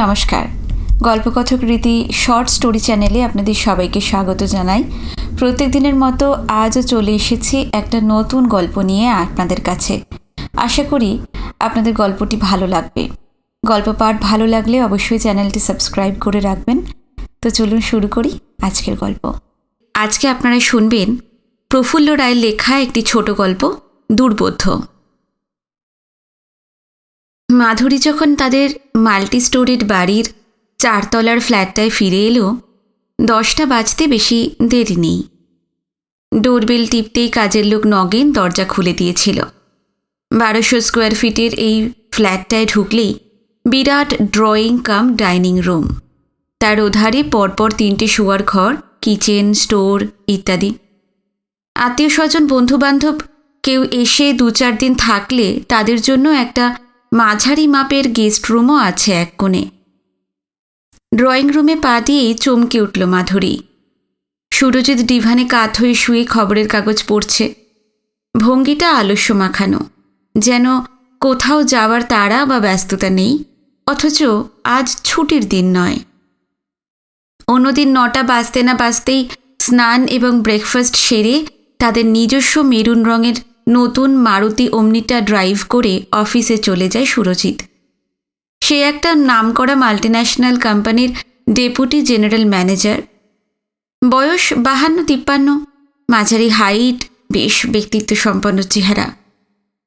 নমস্কার। গল্পকথক রীতি short story চ্যানেলে আপনাদের সবাইকে স্বাগত জানাই। প্রত্যেক দিনের মতো আজও চলে এসেছি একটা নতুন গল্প নিয়ে আপনাদের কাছে। আশা করি আপনাদের গল্পটি ভালো লাগবে। গল্প পাঠ ভালো লাগলে অবশ্যই চ্যানেলটি সাবস্ক্রাইব করে রাখবেন। তো চলুন শুরু করি আজকের গল্প। আজকে আপনারা শুনবেন প্রফুল্ল রায়ের লেখা একটি ছোট গল্প, দুর্বোধ্য। মাধুরী যখন তাদের মাল্টি স্টোরিড বাড়ির চারতলার ফ্ল্যাটটায় ফিরে এলো, দশটা বাজতে বেশি দেরি নেই। ডোরবেল টিপতেই কাজের লোক নগেন দরজা খুলে দিয়েছিল। বারোশো স্কোয়ার ফিটের এই ফ্ল্যাটটায় ঢুকলেই বিরাট ড্রয়িং কাম ডাইনিং রুম। তার ওধারে পরপর তিনটে শোয়ার ঘর, কিচেন, স্টোর ইত্যাদি। আত্মীয় স্বজন, বন্ধুবান্ধব কেউ এসে দু চার দিন থাকলে তাদের জন্য একটা মাঝারি মাপের গেস্ট রুমও আছে এক কোণে। ড্রয়িং রুমে পা দিয়েই চমকে উঠল মাধুরী। সুরজিৎ ডিভানে কাত হয়ে শুয়ে খবরের কাগজ পড়ছে। ভঙ্গিটা আলস্য মাখানো যেন কোথাও যাওয়ার তাড়া বা ব্যস্ততা নেই, অথচ আজ ছুটির দিন নয়। অন্যদিন নটা বাজতে না বাজতেই স্নান এবং ব্রেকফাস্ট সেরে তাদের নিজস্ব মেরুন রঙের নতুন মারুতি অমনিটা ড্রাইভ করে অফিসে চলে যায় সুরজিৎ। সে একটা নামকরা মাল্টিন্যাশনাল কোম্পানির ডেপুটি জেনারেল ম্যানেজার বয়স বাহান্ন, তিপ্পান্ন। মাঝারি হাইট বেশ ব্যক্তিত্ব সম্পন্ন চেহারা।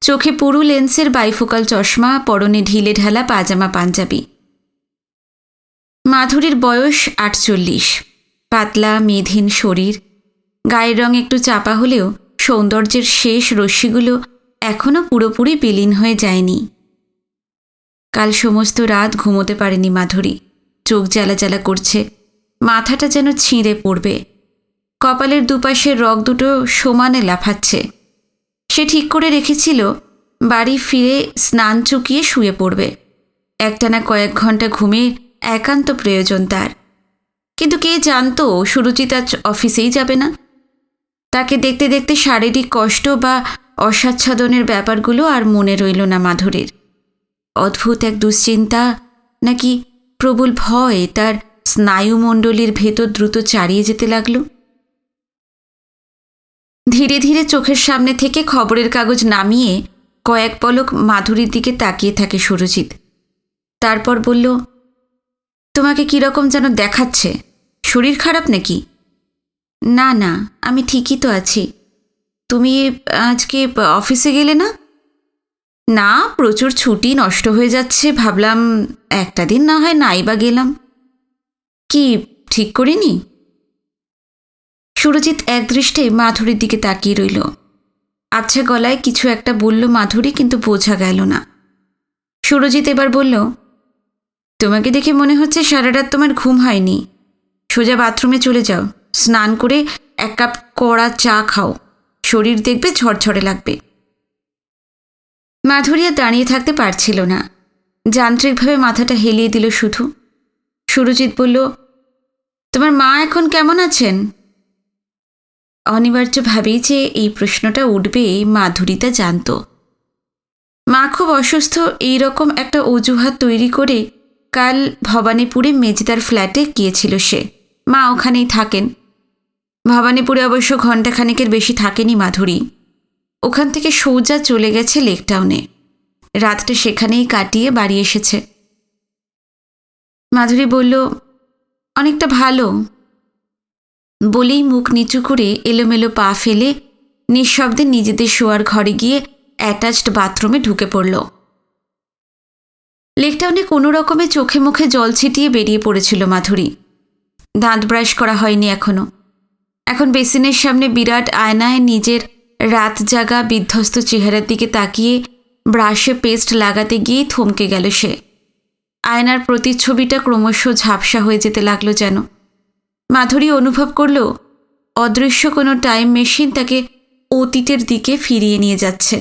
চোখে পুরু লেন্সের বাইফোকাল চশমা, পরনে ঢিলে ঢালা পাজামা পাঞ্জাবি। মাধুরীর বয়স আটচল্লিশ। পাতলা, মেধিন শরীর। গায়ের রং একটু চাপা হলেও সৌন্দর্যের শেষ রশ্মিগুলো এখনও পুরোপুরি বিলীন হয়ে যায়নি। কাল সমস্ত রাত ঘুমোতে পারেনি মাধুরী। চোখ জ্বালা জ্বালা করছে। মাথাটা যেন ছিঁড়ে পড়বে। কপালের দুপাশের রগ দুটো সমানে লাফাচ্ছে। সে ঠিক করে রেখেছিল, বাড়ি ফিরে স্নান চুকিয়ে শুয়ে পড়বে। একটানা কয়েক ঘণ্টা ঘুমে একান্ত প্রয়োজন তার। কিন্তু কে জানতো সুরুচিতা অফিসেই যাবে না? তাকে দেখতে দেখতে শারীরিক কষ্ট বা অস্বাচ্ছাদনের ব্যাপারগুলো আর মনে রইল না মাধুরীর। অদ্ভুত এক দুশ্চিন্তা, নাকি প্রবল ভয় তার স্নায়ুমণ্ডলীর ভেতর দ্রুত চারিয়ে যেতে লাগল? ধীরে ধীরে চোখের সামনে থেকে খবরের কাগজ নামিয়ে কয়েক পলক মাধুরীর দিকে তাকিয়ে থাকে সুরজিৎ। তারপর বলল, তোমাকে কীরকম যেন দেখাচ্ছে? শরীর খারাপ নাকি? না না, আমি ঠিকই তো আছি। তুমি আজকে অফিসে গেলে না? না, প্রচুর ছুটি নষ্ট হয়ে যাচ্ছে, ভাবলাম একটা দিন না হয় নাই বা গেলাম। কি, ঠিক করিনি? সুরজিৎ একদৃষ্টে মাধুরীর দিকে তাকিয়ে রইল। আচ্ছা গলায় কিছু একটা বলল মাধুরী, কিন্তু বোঝা গেল না। সুরজিৎ এবার বলল, তোমাকে দেখে মনে হচ্ছে সারা রাত তোমার ঘুম হয়নি। সোজা বাথরুমে চলে যাও। স্নান করে এক কাপ কড়া চা খাও। শরীর দেখবে ঝরঝরে লাগবে। মাধুরিয়া দাঁড়িয়ে থাকতে পারছিল না। যান্ত্রিকভাবে মাথাটা হেলিয়ে দিল শুধু। সুরজিৎ বলল, তোমার মা এখন কেমন আছেন? অনিবার্যভাবেই যে এই প্রশ্নটা উঠবে, মাধুরী তা জানত। মা খুব অসুস্থ এই রকম একটা অজুহাত তৈরি করে কাল ভবানীপুরে মেজদার ফ্ল্যাটে গিয়েছিল সে। মা ওখানেই থাকেন। ভবানীপুরে অবশ্য ঘণ্টাখানেকের বেশি থাকেনি মাধুরী। ওখান থেকে সৌজা চলে গেছে লেকটাউনে রাতটা সেখানেই কাটিয়ে বাড়ি এসেছে। মাধুরী বলল, অনেকটা ভালো। বলেই মুখ নিচু করে এলোমেলো পা ফেলে নিঃশব্দে নিজেদের শোয়ার ঘরে গিয়ে অ্যাটাচড বাথরুমে ঢুকে পড়ল। লেকটাউনে কোনো রকমে চোখে মুখে জল ছিটিয়ে বেরিয়ে পড়েছিল মাধুরী। দাঁত ব্রাশ করা হয়নি এখনও। এখন বেসিনের সামনে বিরাট আয়নায় নিজের রাত জাগা বিধ্বস্ত চেহারার দিকে তাকিয়ে ব্রাশে পেস্ট লাগাতে গিয়েই থমকে গেল সে। আয়নার প্রতিচ্ছবিটা ক্রমশ ঝাপসা হয়ে যেতে লাগল যেন। মাধুরী অনুভব করল, অদৃশ্য কোনো টাইম মেশিন তাকে অতীতের দিকে ফিরিয়ে নিয়ে যাচ্ছে।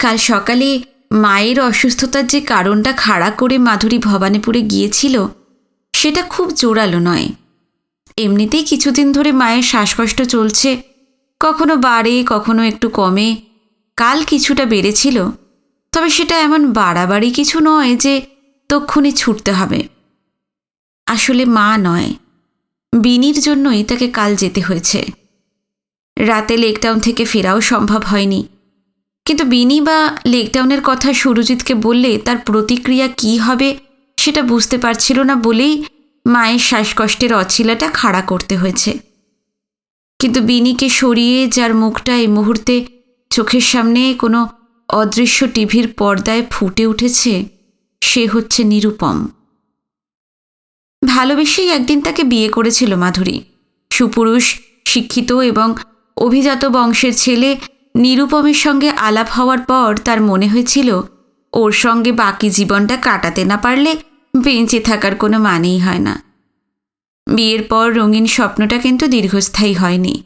কাল সকালে মায়ের অসুস্থতার যে কারণটা খাড়া করে মাধুরী ভবানীপুরে গিয়েছিল, সেটা খুব জোরালো নয়। এমনিতেই কিছুদিন ধরে মায়ের শ্বাসকষ্ট চলছে। কখনো বাড়ে, কখনো একটু কমে। কাল কিছুটা বেড়েছিল, তবে সেটা এমন বাড়াবাড়ি কিছু নয় যে তক্ষুনি ছুটতে হবে। আসলে মা নয়, বিনির জন্যই তাকে কাল যেতে হয়েছে। রাতে লেকটাউন থেকে ফেরাও সম্ভব হয়নি। কিন্তু বিনি বা লেকটাউনের কথা সুরজিৎকে বললে তার প্রতিক্রিয়া কি হবে সেটা বুঝতে পারছিল না বলেই মায়ের শ্বাসকষ্টের অছিলাটা খাড়া করতে হয়েছে। কিন্তু বিনিকে সরিয়ে যার মুখটা এই মুহূর্তে চোখের সামনে কোনো অদৃশ্য টিভির পর্দায় ফুটে উঠেছে, সে হচ্ছে নিরুপম। ভালোবেসেই একদিন তাকে বিয়ে করেছিল মাধুরী। সুপুরুষ, শিক্ষিত এবং অভিজাত বংশের ছেলে নিরুপমের সঙ্গে আলাপ হওয়ার পর তার মনে হয়েছিল, ওর সঙ্গে বাকি জীবনটা কাটাতে না পারলে বেঁচে থাকার কোনো মানেই হয় না। বিয়ের পর রঙিন স্বপ্নটা কিন্তু দীর্ঘস্থায়ী হয়নি।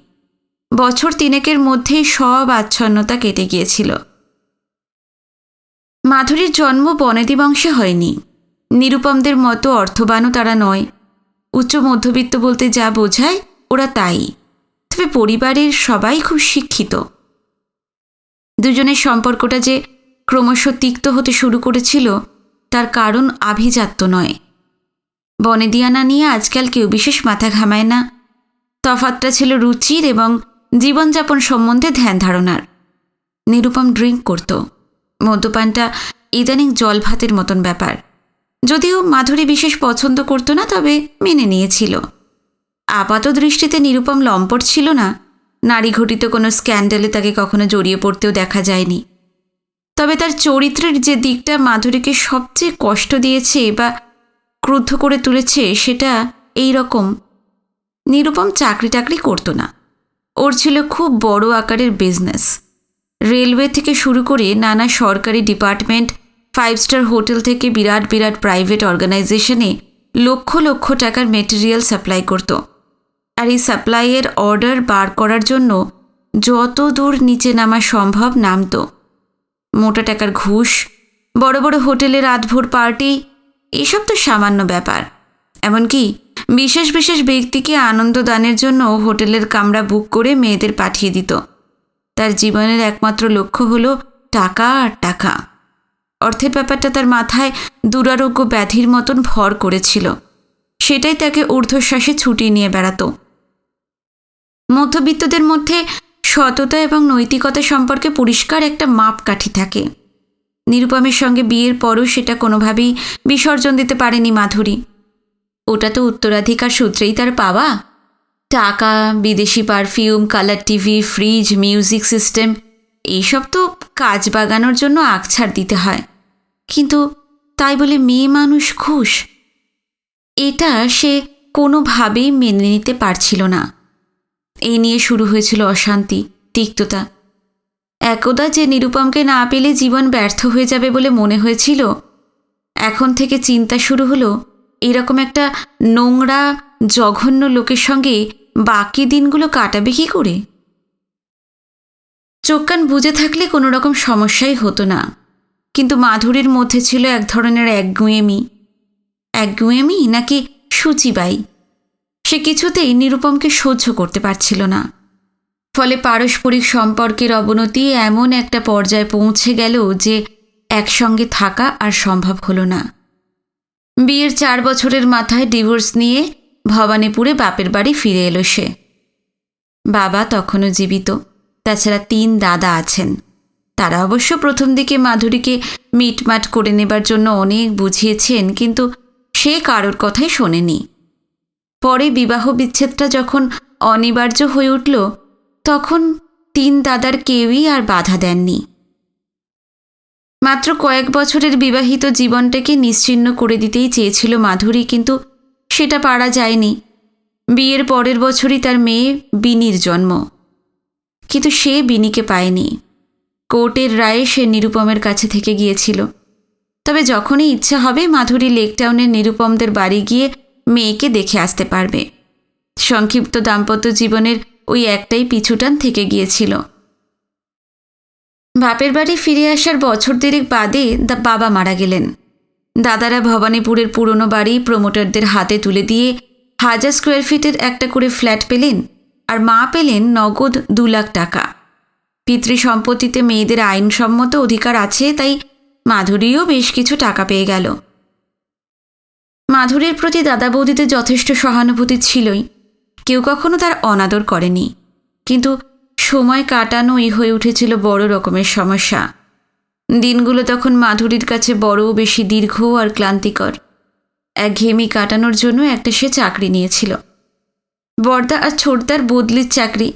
বছর তিনেকের মধ্যেই সব আচ্ছন্নতা কেটে গিয়েছিল। মাধুরীর জন্ম বনেদি বংশে হয়নি। নিরুপমদের মতো অর্থবানও তারা নয়। উচ্চ মধ্যবিত্ত বলতে যা বোঝায়, ওরা তাই। তবে পরিবারের সবাই খুব শিক্ষিত। দুজনের সম্পর্কটা যে ক্রমশ তিক্ত হতে শুরু করেছিল তার কারণ আভিজাত্য নয়। বনেদিয়ানা নিয়ে আজকাল কেউ বিশেষ মাথা ঘামায় না। তফাতটা ছিল রুচির এবং জীবনযাপন সম্বন্ধে ধ্যান ধারণার। নিরুপম ড্রিঙ্ক করত। মদ্যপানটা ইদানিং জল ভাতের মতন ব্যাপার। যদিও মাধুরী বিশেষ পছন্দ করতো না, তবে মেনে নিয়েছিল। আপাত দৃষ্টিতে নিরুপম লম্পট ছিল না। নারী ঘটিত কোনো স্ক্যান্ডালে তাকে কখনো জড়িয়ে পড়তেও দেখা যায়নি। তবে তার চরিত্রের যে দিকটা মাধুরীকে সবচেয়ে কষ্ট দিয়েছে বা ক্রুদ্ধ করে তুলেছে, সেটা এই রকম নিরুপম চাকরি টাকরি করতো না। ওর ছিল খুব বড় আকারের বিজনেস রেলওয়ে থেকে শুরু করে নানা সরকারি ডিপার্টমেন্ট ফাইভ স্টার হোটেল থেকে বিরাট বিরাট প্রাইভেট অর্গানাইজেশনে লক্ষ লক্ষ টাকার মেটেরিয়াল সাপ্লাই করত। আর এই সাপ্লাইয়ের অর্ডার বার করার জন্য যত দূর নিচে নামা সম্ভব নামতো। মোটা টাকার ঘুষ, বড় বড় হোটেলে রাতভোর পার্টি, এসব তো সামান্য ব্যাপার। এমনকি বিশেষ বিশেষ ব্যক্তিকে আনন্দ দানের জন্য হোটেলের কামরা বুক করে মেয়েদের পাঠিয়ে দিত। তার জীবনের একমাত্র লক্ষ্য হলো টাকা আর টাকা। অর্থের ব্যাপারটা তার মাথায় দুরারোগ্য ব্যাধির মতন ভর করেছিল। সেটাই তাকে ঊর্ধ্বশ্বাসে ছুটিয়ে নিয়ে বেড়াতো। মধ্যবিত্তদের মধ্যে সততা এবং নৈতিকতা সম্পর্কে পরিষ্কার একটা মাপকাঠি থাকে। নিরুপমের সঙ্গে বিয়ের পরও সেটা কোনোভাবেই বিসর্জন দিতে পারেনি মাধুরী। ওটা তো উত্তরাধিকার সূত্রেই তার পাওয়া। টাকা, বিদেশি perfume, colour TV, fridge, music system, এইসব তো কাজ বাগানোর জন্য আকছাড় দিতে হয়। কিন্তু তাই বলে মেয়ে মানুষ খুশ? এটা সে কোনোভাবেই মেনে নিতে পারছিল না। এই নিয়ে শুরু হয়েছিল অশান্তি, তিক্ততা। একদা যে নিরুপমকে না পেলে জীবন ব্যর্থ হয়ে যাবে বলে মনে হয়েছিল, এখন থেকে চিন্তা শুরু হলো এরকম একটা নোংরা, জঘন্য লোকের সঙ্গে বাকি দিনগুলো কাটাবে কি করে? চোখ কান বুঝে থাকলে কোনো রকম সমস্যাই হতো না, কিন্তু মাধুরীর মধ্যে ছিল এক ধরনের একগুঁয়েমি। একগুঁয়েমি নাকি সূচিবাই সে কিছুতেই নিরুপমকে সহ্য করতে পারছিল না। ফলে পারস্পরিক সম্পর্কের অবনতি এমন একটা পর্যায়ে পৌঁছে গেল যে একসঙ্গে থাকা আর সম্ভব হলো না। বিয়ের চার বছরের মাথায় ডিভোর্স নিয়ে ভবানীপুরে বাপের বাড়ি ফিরে এলো সে। বাবা তখনও জীবিত, তাছাড়া তিন দাদা আছেন। তারা অবশ্য প্রথম দিকে মাধুরীকে মিটমাট করে নেবার জন্য অনেক বুঝিয়েছেন, কিন্তু সে কারোর কথাই শোনেনি। পরে বিবাহ বিচ্ছেদটা যখন অনিবার্য হয়ে উঠল, তখন তিন দাদার কেউই আর বাধা দেননি। মাত্র কয়েক বছরের বিবাহিত জীবনটাকে নিশ্চিন্ন করে দিতেই চেয়েছিল মাধুরী, কিন্তু সেটা পারা যায়নি। বিয়ের পরের বছরই তার মেয়ে বিনির জন্ম। কিন্তু সে বিনিকে পায়নি। কোর্টের রায়ে সে নিরুপমের কাছে থেকে গিয়েছিল। তবে যখনই ইচ্ছা হবে, মাধুরী লেকটাউনের নিরুপমদের বাড়ি গিয়ে মেয়েকে দেখে আসতে পারবে। সংক্ষিপ্ত দাম্পত্য জীবনের ওই একটাই পিছুটান থেকে গিয়েছিল। বাপের বাড়ি ফিরে আসার বছর দেড়েক বাদে বাবা মারা গেলেন। দাদারা ভবানীপুরের পুরনো বাড়ি প্রমোটারদের হাতে তুলে দিয়ে হাজার স্কোয়ার ফিটের একটা করে ফ্ল্যাট পেলেন আর মা পেলেন নগদ দু লাখ টাকা। পিতৃ সম্পত্তিতে মেয়েদের আইনসম্মত অধিকার আছে, তাই মাধুরীও বেশ কিছু টাকা পেয়ে গেল। মাধুরীর প্রতি দাদা বৌদিদের যথেষ্ট সহানুভূতি ছিলই। কেউ কখনো তার অনাদর করেনি। কিন্তু সময় কাটানোই হয়ে উঠেছিল বড় রকমের সমস্যা। দিনগুলো তখন মাধুরীর কাছে বড় বেশি দীর্ঘ আর ক্লান্তিকর। একঘেয়েমি কাটানোর জন্য একটা সে চাকরি নিয়েছিল। বর্দা আর ছোটদার বদলির চাকরি।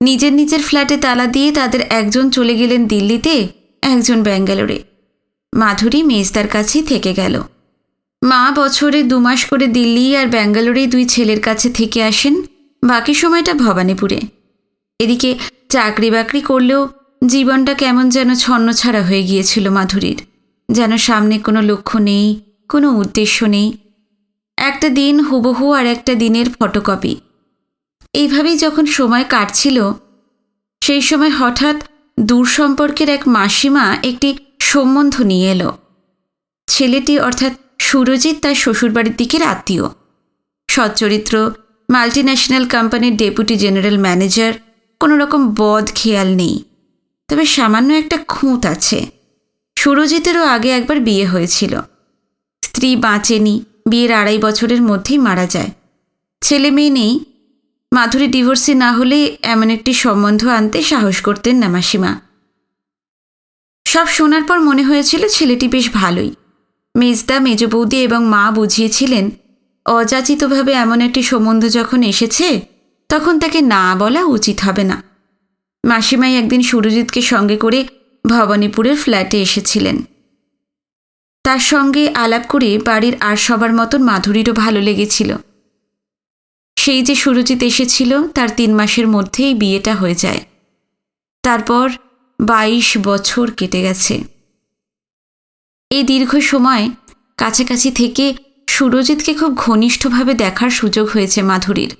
নিজের নিজের ফ্ল্যাটে তালা দিয়ে তাদের একজন চলে গেলেন দিল্লিতে, একজন ব্যাঙ্গালোরে। মাধুরী মেজদার কাছেই থেকে গেল। মা বছরে দু মাস করে দিল্লি আর ব্যাঙ্গালোরে দুই ছেলের কাছে থেকে আসেন, বাকি সময়টা ভবানীপুরে। এদিকে চাকরি বাকরি করলেও জীবনটা কেমন যেন ছন্নছাড়া হয়ে গিয়েছিল মাধুরীর। যেন সামনে কোনো লক্ষ্য নেই, কোনো উদ্দেশ্য নেই। একটা দিন হুবহু আর একটা দিনের ফটোকপি। এইভাবেই যখন সময় কাটছিল, সেই সময় হঠাৎ দূর সম্পর্কের এক মাসিমা একটি সম্বন্ধ নিয়ে এলো। ছেলেটি অর্থাৎ সুরজিৎ তার শ্বশুরবাড়ির দিকের আত্মীয়। সচ্চরিত্র মাল্টিন্যাশনাল কোম্পানির ডেপুটি জেনারেল ম্যানেজার কোনো রকম বদ খেয়াল নেই। তবে সামান্য একটা খুঁত আছে। সুরজিতেরও আগে একবার বিয়ে হয়েছিল। স্ত্রী বাঁচেনি, বিয়ের আড়াই বছরের মধ্যেই মারা যায়। ছেলে মেয়ে নেই। মাধুরী ডিভোর্সি না হলে এমন একটি সম্বন্ধ আনতে সাহস করতেন না মাসিমা। সব শোনার পর মনে হয়েছিল ছেলেটি বেশ ভালোই। মেজদা মেজ বৌদি এবং মা বুঝিয়েছিলেন, অযাচিতভাবে এমন একটি সম্বন্ধ যখন এসেছে, তখন তাকে না বলা উচিত হবে না। মাসিমাই একদিন সুরজিৎকে সঙ্গে করে ভবানীপুরের ফ্ল্যাটে এসেছিলেন। তার সঙ্গে আলাপ করে বাড়ির আর সবার মতন মাধুরীরও ভালো লেগেছিল। সেই যে সুরজিৎ এসেছিল, তার তিন মাসের মধ্যেই বিয়েটা হয়ে যায়। তারপর বাইশ বছর কেটে গেছে। এই দীর্ঘ সময় কাছাকাছি থেকে সুরজিৎকে খুব ঘনিষ্ঠভাবে দেখার সুযোগ হয়েছে মাধুরীর।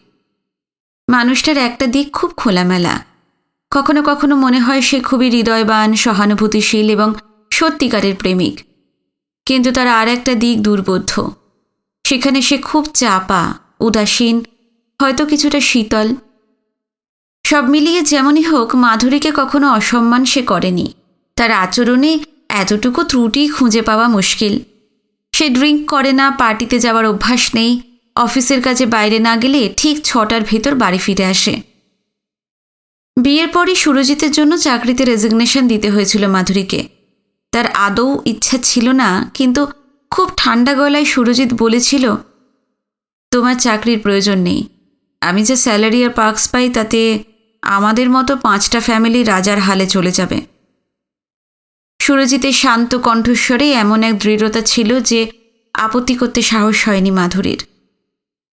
মানুষটার একটা দিক খুব খোলামেলা। কখনো কখনো মনে হয় সে খুবই হৃদয়বান, সহানুভূতিশীল এবং সত্যিকারের প্রেমিক। কিন্তু তার আর একটা দিক দুর্বোধ্য। সেখানে সে খুব চাপা, উদাসীন, হয়তো কিছুটা শীতল। সব মিলিয়ে যেমনই হোক, মাধুরীকে কখনো অসম্মান সে করেনি। তার আচরণে এতটুকু ত্রুটি খুঁজে পাওয়া মুশকিল। সে ড্রিঙ্ক করে না, পার্টিতে যাওয়ার অভ্যাস নেই, অফিসের কাছে বাইরে না গেলে ঠিক ছটার ভেতর বাড়ি ফিরে আসে। বিয়ের পরই সুরজিতের জন্য চাকরিতে রেজিগনেশন দিতে হয়েছিল মাধুরীকে। তার আদৌ ইচ্ছা ছিল না, কিন্তু খুব ঠান্ডা গলায় সুরজিৎ বলেছিল, তোমার চাকরির প্রয়োজন নেই। আমি যে স্যালারি আর পার্কস পাই তাতে আমাদের মতো পাঁচটা ফ্যামিলি রাজার হালে চলে যাবে। সুরজিতের শান্ত কণ্ঠস্বরে এমন এক দৃঢ়তা ছিল যে আপত্তি করতে সাহস হয়নি মাধুরীর।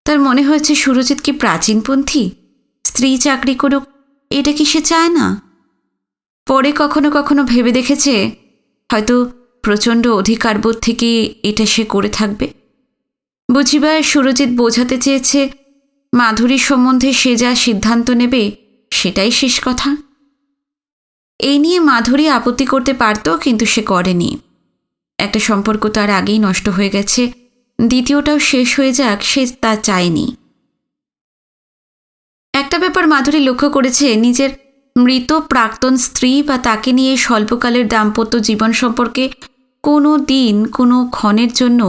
তার মনে হয়েছে, সুরজিৎ কি প্রাচীনপন্থী? স্ত্রী চাকরি করুক, এটা কি সে চায় না? পরে কখনো কখনো ভেবে দেখেছে, হয়তো প্রচণ্ড অধিকারবোধ থেকে এটা সে করে থাকবে। বুঝিবার সুরজিৎ বোঝাতে চেয়েছে, মাধুরীর সম্বন্ধে সে যা সিদ্ধান্ত নেবে, সেটাই শেষ কথা। এই নিয়ে মাধুরী আপত্তি করতে পারত, কিন্তু সে করেনি। একটা সম্পর্ক তার আগেই নষ্ট হয়ে গেছে। দ্বিতীয়টাও শেষ হয়ে যাক, সে তা চায়নি। একটা ব্যাপার মাধুরী লক্ষ্য করেছে, নিজের মৃত প্রাক্তন স্ত্রী বা তাকে নিয়ে স্বল্পকালের দাম্পত্য জীবন সম্পর্কে কোনো দিন, কোনো ক্ষণের জন্য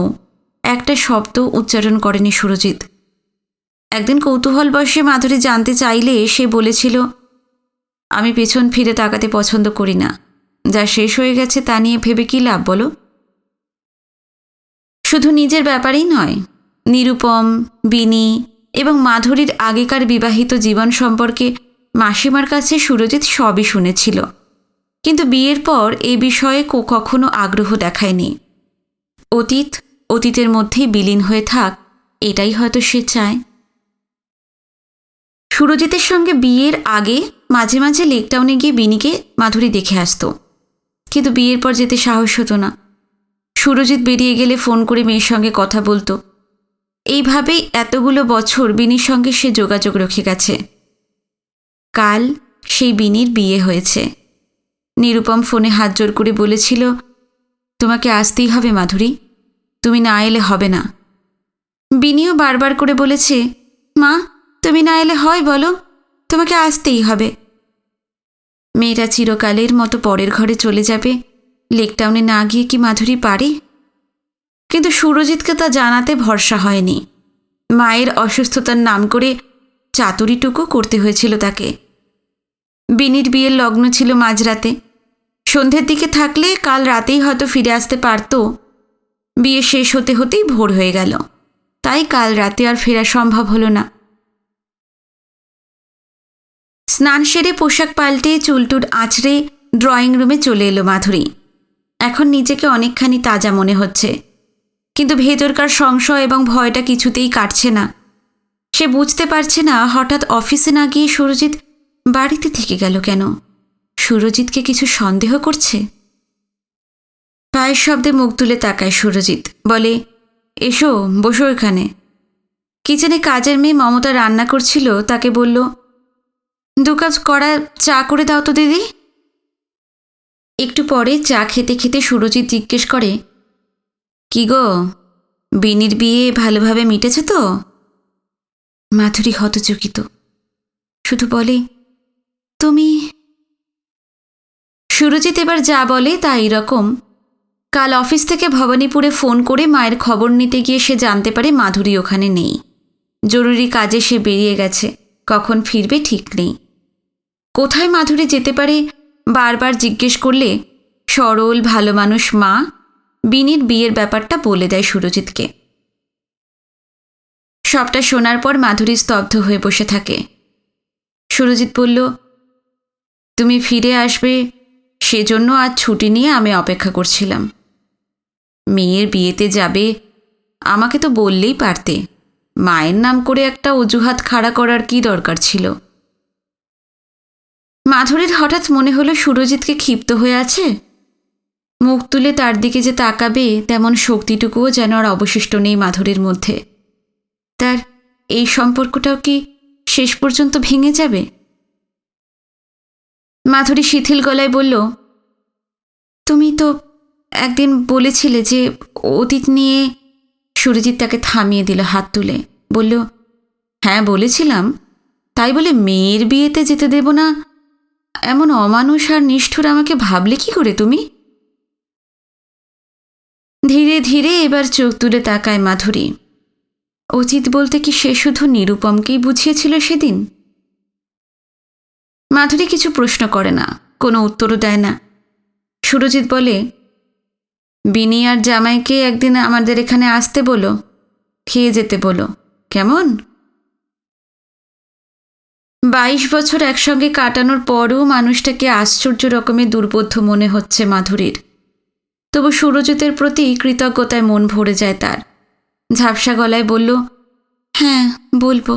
একটা শব্দ উচ্চারণ করেনি সুরজিৎ। একদিন কৌতূহলবশে মাধুরী জানতে চাইলে সে বলেছিল আমি পেছন ফিরে তাকাতে পছন্দ করি না। যা শেষ হয়ে গেছে তা নিয়ে ভেবে কী লাভ, বলো? শুধু নিজের ব্যাপারেই নয়। নিরুপম, বিনি এবং মাধুরীর আগেকার বিবাহিত জীবন সম্পর্কে মাসিমার কাছে সুরজিৎ সবই শুনেছিল। কিন্তু বিয়ের পর এই বিষয়ে কো কখনো আগ্রহ দেখায়নি। অতীত, অতীতের মধ্যেই বিলীন হয়ে থাক, এটাই হয়তো সে চায়। সুরজিতের সঙ্গে বিয়ের আগে মাঝে মাঝে লেকটাউনে গিয়ে বিনিকে মাধুরী দেখে আসতো। কিন্তু বিয়ের পর যেতে সাহস হতো না। সুরজিৎ বেরিয়ে গেলে ফোন করে মেয়ের সঙ্গে কথা বলতো। এইভাবেই এতগুলো বছর বিনির সঙ্গে সে যোগাযোগ রেখে গেছে। কাল সেই বিনির বিয়ে হয়েছে। নিরুপম ফোনে হাত জোর করে বলেছিল, তোমাকে আসতেই হবে মাধুরী। তুমি না এলে হবে না। বিনিও বারবার করে বলেছে, মা, তুমি না এলে হয় বলো। তোমাকে আসতেই হবে। মেয়েরা চিরকালের মতো পরের ঘরে চলে যাবে। লেকটাউনে না গিয়ে কি মাধুরী পারে? কিন্তু সুরজিৎকে তা জানাতে ভরসা হয়নি। মায়ের অসুস্থতার নাম করে চাতুরিটুকু করতে হয়েছিল তাকে। বিনির বিয়ের লগ্ন ছিল মাঝরাতে। সন্ধ্যের দিকে থাকলে কাল রাতেই হয়তো ফিরে আসতে পারত। বিয়ে শেষ হতে হতেই ভোর হয়ে গেল। তাই কাল রাতে আর ফেরা সম্ভব হলো না। স্নান সেরে পোশাক পাল্টে চুলটুর আঁচড়ে ড্রয়িং রুমে চলে এলো মাধুরী। এখন নিজেকে অনেকখানি তাজা মনে হচ্ছে। কিন্তু ভেতরকার সংশয় এবং ভয়টা কিছুতেই কাটছে না। সে বুঝতে পারছে না হঠাৎ অফিসে না গিয়ে সুরজিৎ বাড়িতে থেকে গেল কেন? সুরজিৎকে কিছু সন্দেহ করছে? পায়ের শব্দে মুখ তুলে তাকায় সুরজিৎ। বলে, এসো, বসো এখানে। কিচেনে কাজের মেয়ে মমতা রান্না করছিল, তাকে বলল দু কাজ করা চা করে দাও তো, দিদি। একটু পরে চা খেতে খেতে সুরজিৎ জিজ্ঞেস করে, কি গো, বিনির বিয়ে ভালোভাবে মিটেছে তো? মাধুরী হতচকিত। শুধু বলে, তুমি সুরজিৎ এবার যা বলে তা এইরকম কাল অফিস থেকে ভবানীপুরে ফোন করে মায়ের খবর নিতে গিয়ে সে জানতে পারে মাধুরী ওখানে নেই। জরুরি কাজে সে বেরিয়ে গেছে, কখন ফিরবে ঠিক নেই। কোথায় মাধুরী যেতে পারে? বারবার জিজ্ঞেস করলে, সরল, ভালো মানুষ মা? বিনির বিয়ের ব্যাপারটা বলে দেয় সুরজিৎকে। সবটা শোনার পর মাধুরী স্তব্ধ হয়ে বসে থাকে। সুরজিৎ বলল, তুমি ফিরে আসবে। সেজন্য আজ ছুটি নিয়ে আমি অপেক্ষা করছিলাম। মেয়ের বিয়েতে যাবে। আমাকে তো বললেই পারতে। মায়ের নাম করে একটা অজুহাত খাড়া করার কি দরকার ছিল? মাধুরীর হঠাৎ মনে হলো সুরজিৎকে ক্ষিপ্ত হয়ে আছে। মুখ তুলে তার দিকে যে তাকাবে, তেমন শক্তিটুকুও যেন আর অবশিষ্ট নেই মাধুরীর মধ্যে। তার এই সম্পর্কটাও কি শেষ পর্যন্ত ভেঙে যাবে? মাধুরী শিথিল গলায় বলল, তুমি তো একদিন বলেছিলে যে অতীত নিয়ে সুরজিৎ তাকে থামিয়ে দিল হাত তুলে। বলল হ্যাঁ বলেছিলাম। তাই বলে মেয়ের বিয়েতে যেতে দেব না? এমন অমানুষ আর নিষ্ঠুর আমাকে ভাবলে কি করে তুমি? ধীরে ধীরে এবার চোখ তুলে তাকায় মাধুরী। অচিত বলতে কি সে শুধু নিরুপমকেই বুঝিয়েছিল সেদিন? মাধুরী কিছু প্রশ্ন করে না, কোনো উত্তরও দেয় না। সুরজিৎ বলে, বিনি আর জামাইকে একদিন আমাদের এখানে আসতে বলো, খেয়ে যেতে বলো। কেমন? বাইশ বছর একসঙ্গে কাটানোর পরও মানুষটাকে আশ্চর্য রকমের দুর্বোধ্য মনে হচ্ছে মাধুরীর। তবু সুরজিতের প্রতি কৃতজ্ঞতায় মন ভরে যায় তার। ঝাপসা গলায় বলল হ্যাঁ বলব।